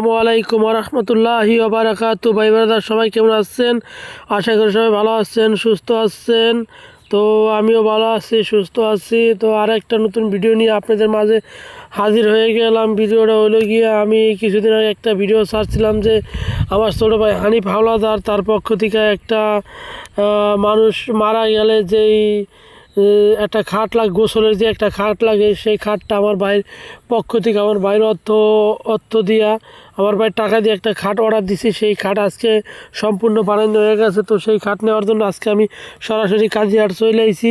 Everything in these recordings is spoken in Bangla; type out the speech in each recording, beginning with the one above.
আসসালামাইকুম রহমতুল্লাহি ওবরাকাতু ভাই ব্রাদার সবাই কেমন আছেন? আশা করি সবাই ভালো আছেন, সুস্থ আছেন। তো আমিও ভালো আছি, সুস্থ আছি। তো আর একটা নতুন ভিডিও নিয়ে আপনাদের মাঝে হাজির হয়ে গেলাম। ভিডিওটা হলো গিয়ে আমি কিছুদিন আগে একটা ভিডিও ছাড়ছিলাম যে আমার ছোটো ভাই হানিফ হাওলাদার, তার পক্ষ থেকে একটা মানুষ মারা গেলে যেই একটা খাট লাগে, গোসলের যে একটা খাট লাগে, সেই খাটটা আমার ভাইয়ের পক্ষ থেকে আমার ভাইয়ের অর্থ অর্থ দিয়া আমার ভাইয়ের টাকা দিয়ে একটা খাট অর্ডার দিছি। সেই খাট আজকে সম্পূর্ণ বানানো হয়ে গেছে। তো সেই খাট নেওয়ার জন্য আজকে আমি সরাসরি কাজে চলে আইছি।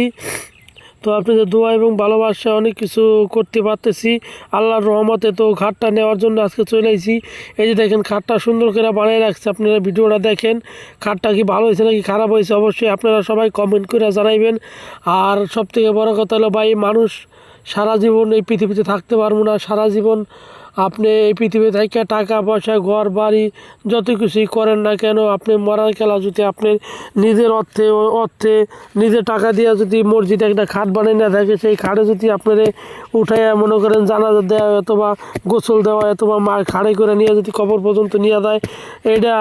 তো আপনাদের দোয়া এবং ভালোবাসা অনেক কিছু করতে পারতেছি। আল্লাহর রহমতে তো খাটটা নেওয়ার জন্য আজকে চলে এসেছি এই যে দেখেন, খাটটা সুন্দর করে বানিয়ে রাখছে। আপনারা ভিডিওটা দেখেন, খাটটা কি ভালো হয়েছে নাকি খারাপ হয়েছে অবশ্যই আপনারা সবাই কমেন্ট করে জানাইবেন। আর সব থেকে বড় কথা হলো ভাই, মানুষ সারা জীবন এই পৃথিবীতে থাকতে পারব না, সারা জীবন আপনি এই পৃথিবী থেকে টাকা, পয়সা, ঘর, বাড়ি যত কিছুই করেন না কেন, আপনি মরার খেলা যদি আপনি নিজের অর্থে অর্থে নিজের টাকা দিয়ে যদি মসজিদে একটা খাট বানিয়ে না থাকে, সেই খাটে যদি আপনারে উঠাইয়া মনে করেন জানাজা দেওয়া অথবা গোসল দেওয়া অথবা মা খাড়ে করে নিয়ে যদি কবর পর্যন্ত নিয়ে দেয় এটা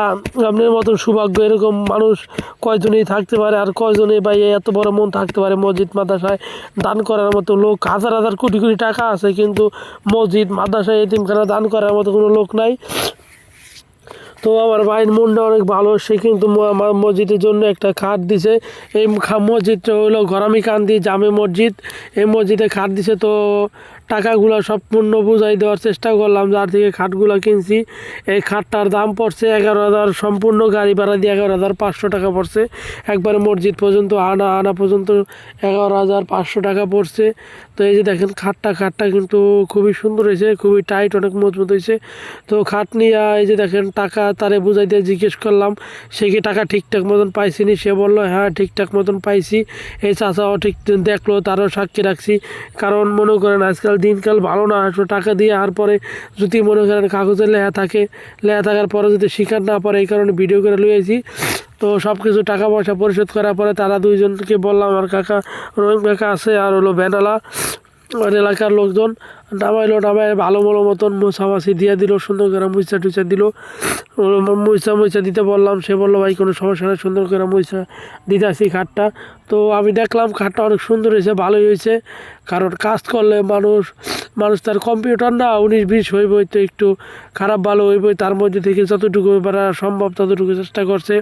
আপনার মতন সৌভাগ্য। এরকম মানুষ কয়জনই থাকতে পারে আর কয়জনই বা এত বড় মন থাকতে পারে মসজিদ, মাদ্রাসায়? দান করার মতো লোক হাজার হাজার, কোটি কোটি টাকা আছে, কিন্তু মসজিদ, মাদ্রাসায় এতিমখানা দান করার মতো কোনো লোক নাই। তো আমার ভাইয়ের মনটা অনেক ভালো, সে কিন্তু আমার মসজিদের জন্য একটা খাট দিছে। এই মসজিদটা হলো ঘরামি কান্দি জামে মসজিদ। এই মসজিদে খাট দিছে তো টাকাগুলো সম্পূর্ণ বুঝাই দেওয়ার চেষ্টা করলাম, যার থেকে খাটগুলো কিনছি। এই খাটটার দাম পড়ছে এগারো হাজার, সম্পূর্ণ গাড়ি ভাড়া দিয়ে এগারো হাজার পাঁচশো টাকা পড়ছে। একবারে মসজিদ পর্যন্ত, আনা আনা পর্যন্ত এগারো হাজার পাঁচশো টাকা পড়ছে। তো এই যে দেখেন, খাটটা খাটটা কিন্তু খুবই সুন্দর হয়েছে, খুবই টাইট, অনেক মজবুত হয়েছে। তো খাট নিয়ে এই যে দেখেন, টাকা তারে বুঝাই দিয়ে জিজ্ঞেস করলাম, সে কি টাকা ঠিকঠাক মতন পাইছিনি সে বলল হ্যাঁ ঠিকঠাক মতন পাইছি। এই চাচাও ঠিক দেখল, তারও সাক্ষী রাখছি। কারণ মনে করেন আজকাল দিনকাল ভালো না আসলে টাকা দিয়ে আর পরে যদি মনে করেন কাগজে লেহা থাকে লেহা থাকার পরে যদি স্বীকার না পারে এই কারণে ভিডিও করে লইয়েছি তো সব কিছু টাকা পয়সা পরিশোধ করার পরে তারা দুইজনকে বললাম, আমার কাকা, রহিম কাকা আছে আর হলো ভ্যানালা আর এলাকার লোকজন নামাইলো নামাই ভালো ভালো মতন মুছামাছি দিয়ে দিল, সুন্দর করে মুচা টুচা দিল। মুচা মুচা দিতে বললাম, সে বলল, ভাই, কোনো সমস্যা নেই, সুন্দর করে মুচা দিতে আসি খাটটা। তো আমি দেখলাম খাটটা অনেক সুন্দর হয়েছে, ভালোই হয়েছে। কারণ কাজ করলে মানুষ মানুষ তার কম্পিউটার না, উনিশ বিশ হইবই তো একটু খারাপ ভালো হইবই, তার মধ্যে থেকে যতটুকু পারা সম্ভব ততটুকু চেষ্টা করছে।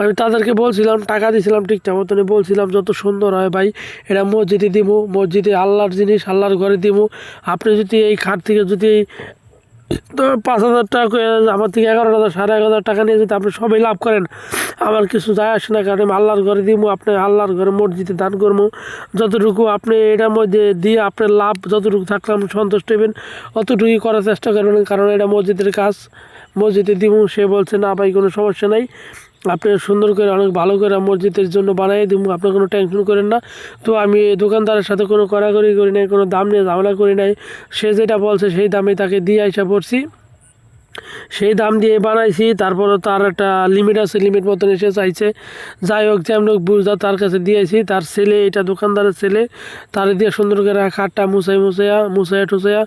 আমি তাদেরকে বলছিলাম, টাকা দিয়েছিলাম ঠিকঠাক মতন বলছিলাম, যত সুন্দর হয় ভাই, এটা মসজিদে দিব মসজিদে আল্লাহর জিনিস, আল্লাহর ঘরে দিব আপনি যদি এই খাট থেকে যদি তো পাঁচ হাজার টাকা আমার থেকে এগারো হাজার, সাড়ে এগারো হাজার টাকা নিয়ে যদি আপনি সবাই লাভ করেন, আমার কিছু যায় আসে না, কারণ আমি আল্লাহর ঘরে দিব আপনি আল্লাহর ঘরে মসজিদে দান করব যতটুকু আপনি এটার মধ্যে দিয়ে আপনার লাভ, যতটুকু থাকলে আপনি সন্তুষ্ট হবেন, অতটুকুই করার চেষ্টা করবেন, কারণ এটা মসজিদের কাজ। মসজিদে দিব সে বলছে, না ভাই, কোনো সমস্যা নাই। আপনি সুন্দর করে অনেক ভালো করে মসজিদের জন্য বানাই দিব আপনার কোনো টেনশন করেন না। তো আমি দোকানদারের সাথে কোনো কড়াকড়ি করি নাই, কোনো দাম নিয়ে ঝামেলা করি নাই। সে যেটা বলছে সেই দামে তাকে দিয়ে আসা পড়ছি। সেই দাম দিয়ে বানাইছি তারপরে তার একটা লিমিট আছে লিমিট মতন এসে চাইছে। যাই হোক, যেমন বুঝদা তার কাছে দিয়েছি, তার ছেলে, এটা দোকানদারের ছেলে, তার দিয়ে সুন্দর করে খাটটা মুছাই, মুছাইয়া মুছাইয়া, টুছাইয়া,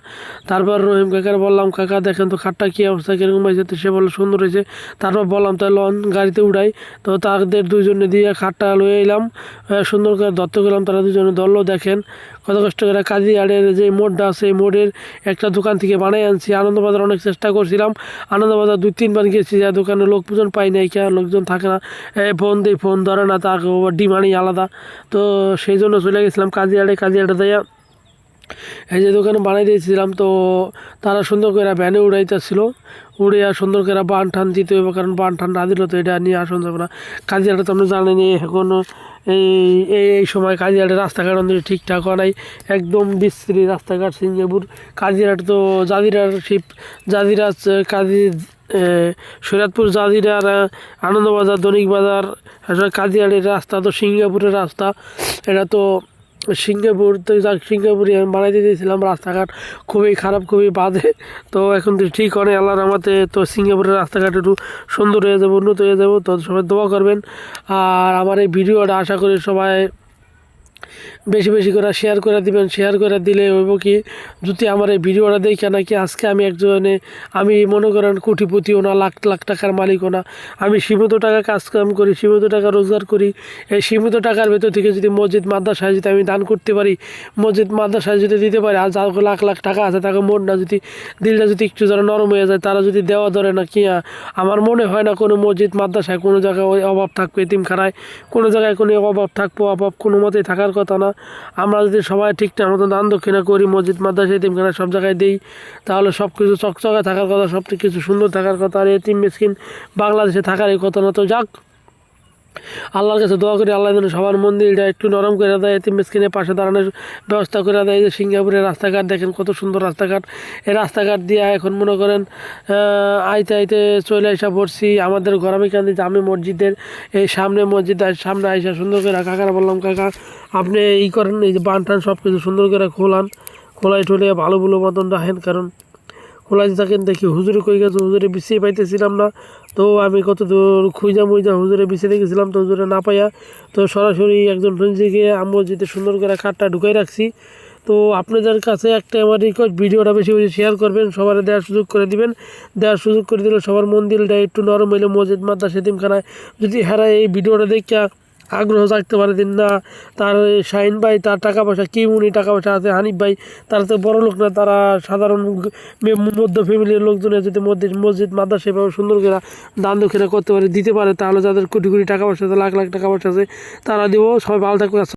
তারপর রহিম কাকার বললাম, কাকা, দেখেন তো খাটটা কী অবস্থা, কীরকম হয়েছে? তো সে বলল, সুন্দর হয়েছে। তারপর বললাম তাই লন, গাড়িতে উঠাই তো তাদের দুইজনে দিয়ে খাটটা লয়ে এলাম সুন্দর করে ধরতে গেলাম, তারা দুজনে ধরলো, দেখেন কত কষ্ট করে কাজী আড়ের যে মোড়টা আছে, এই মোড়ের একটা দোকান থেকে বানাই আনছি। আনন্দবাজার অনেক চেষ্টা করছিলাম আনন্দবাজার দুই, তিনবার গেছি যা দোকানে লোকজন পাই নাই কে লোকজন থাকে না? ফোন দিই, ফোন ধরে না তাকে ডিমান্ডই আলাদা। তো সেই জন্য চলে গেছিলাম কাজী আড়ে কাজী দেয়া। এই যে দোকানে বানাই দিয়েছিলাম, তো তারা সুন্দর করে ভ্যানে উড়াইতেছিল। উড়ে আর সুন্দর করে বান টান দিতে হবে কারণ বান টান না দিলে তো এটা নিয়ে আসন যাবে না। কাজিয়াটা তো আমরা জানিনি এখনও এই এই সময় কাজিয়াটে রাস্তাঘাট অন্তত ঠিকঠাক হয় নাই। একদম বিশ্রী রাস্তাঘাট সিঙ্গাপুর। কাজিরাট তো জাদিরার শিব জাদিরা কাজি সৈরাদপুর জাজিরার আনন্দবাজার, দৈনিক বাজার আসলে কাজিয়াটের রাস্তা, তো সিঙ্গাপুরের রাস্তা। এটা তো সিঙ্গাপুর, তো সিঙ্গাপুরে আমি বানাইতে দিয়েছিলাম, রাস্তাঘাট খুবই খারাপ, খুবই বাজে। তো এখন তো ঠিক অনেক আল্লাহর আমাতে তো সিঙ্গাপুরের রাস্তাঘাট একটু সুন্দর হয়ে যাবে, উন্নত হয়ে যাব, তো সবাই দোয়া করবেন। আর আমার এই ভিডিওটা আশা করি সবাই বেশি বেশি করে শেয়ার করে দিবেন শেয়ার করে দিলে হইব কি, যদি আমার এই ভিডিওটা দেখে নাকি আজকে আমি একজনে, আমি মনে করেন কোটিপতিও না, লাখ লাখ টাকার মালিকও না, আমি সীমিত টাকা কাজ কাম করি, সীমিত টাকা রোজগার করি, এই সীমিত টাকার ভেতর থেকে যদি মসজিদ, মাদ্রাসায় যদি আমি দান করতে পারি, মসজিদ, মাদ্রাসায় যদি দিতে পারি, আর যার লাখ লাখ টাকা আছে, তাকে মন না যদি, দিলটা যদি একটু যারা নরম হয়ে যায়, তারা যদি দেওয়া ধরে না কি আমার মনে হয় না কোনো মসজিদ, মাদ্রাসায় কোনো জায়গায় অভাব থাকবে, এতিমখানায় কোনো জায়গায় কোনো অভাব থাকব, অভাব কোনো মতেই থাকার কথা না। আমরা যদি সবাই ঠিকঠাক মতো দান দক্ষিণা করি, মসজিদ, মাদ্রাসা, এতিমখানা সব জায়গায় দিই, তাহলে সব কিছু চকচকা থাকার কথা সব কিছু সুন্দর থাকার কথা। আর এতিম, মিসকিন বাংলাদেশে থাকার এই কথা না। তো যাক আল্লাহর কাছে দোয়া করি, আল্লাহ যেন সবার মন্দিরটা একটু নরম করে দেয়, এতিম মিসকিনের পাশে দাঁড়ানোর ব্যবস্থা করে দেয়। যে সিঙ্গাপুরের রাস্তাঘাট, দেখেন কত সুন্দর রাস্তাঘাট। এই রাস্তাঘাট দিয়ে এখন মনে করেন আইতে আইতে চলে আসা পড়ছি। আমাদের গরমে কান্দি আমি মসজিদের এই সামনে মসজিদ সামনে আইসা সুন্দর করে, কাকারা বললাম, কাকা, আপনি এই করেন, এই যে বান টান সব কিছু সুন্দর করে খোলান। খোলাই ঠোলে ভালো ভালো মতন রাখেন, কারণ খোলাই থাকেন দেখি, হুজুরে কই গেছে? হুজুরে বিছিয়ে পাইতেছিলাম না। তো আমি কত দূর খুঁজা মুইজা হুজুরে বিছিয়ে দেখেছিলাম তো হুজুরে না পাইয়া, তো সরাসরি একজন ফ্রেন্ডসিকে আমি যেতে সুন্দর করে খাটটা ঢুকাই রাখছি। তো আপনাদের কাছে একটা আমার রিকোয়েস্ট ভিডিওটা বেশি বেশি শেয়ার করবেন, সবার দেওয়ার সুযোগ করে দিবেন। দেওয়ার সুযোগ করে দিলে সবার মন দিলটা একটু নরম হইলে মসজিদ, মাদ্রাসা সেদিমখানায় যদি হারা এই ভিডিওটা দেখা আগ্রহ পারে দিন না। তার শাহিন ভাই, তার টাকা পয়সা কি উনি টাকা পয়সা আছে? হানিফ ভাই, তারা তো বড় লোক না, তারা সাধারণ মধ্য ফ্যামিলির লোকজনের যদি মসজিদ মসজিদ, মাদ্রাসা সেভাবে সুন্দর করে দান দক্ষিণা করতে পারে, দিতে পারে, তাহলে যাদের কোটি কোটি টাকা পয়সা আছে, লাখ লাখ টাকা পয়সা আছে, তারা দিব, সবাই ভালো থাকবে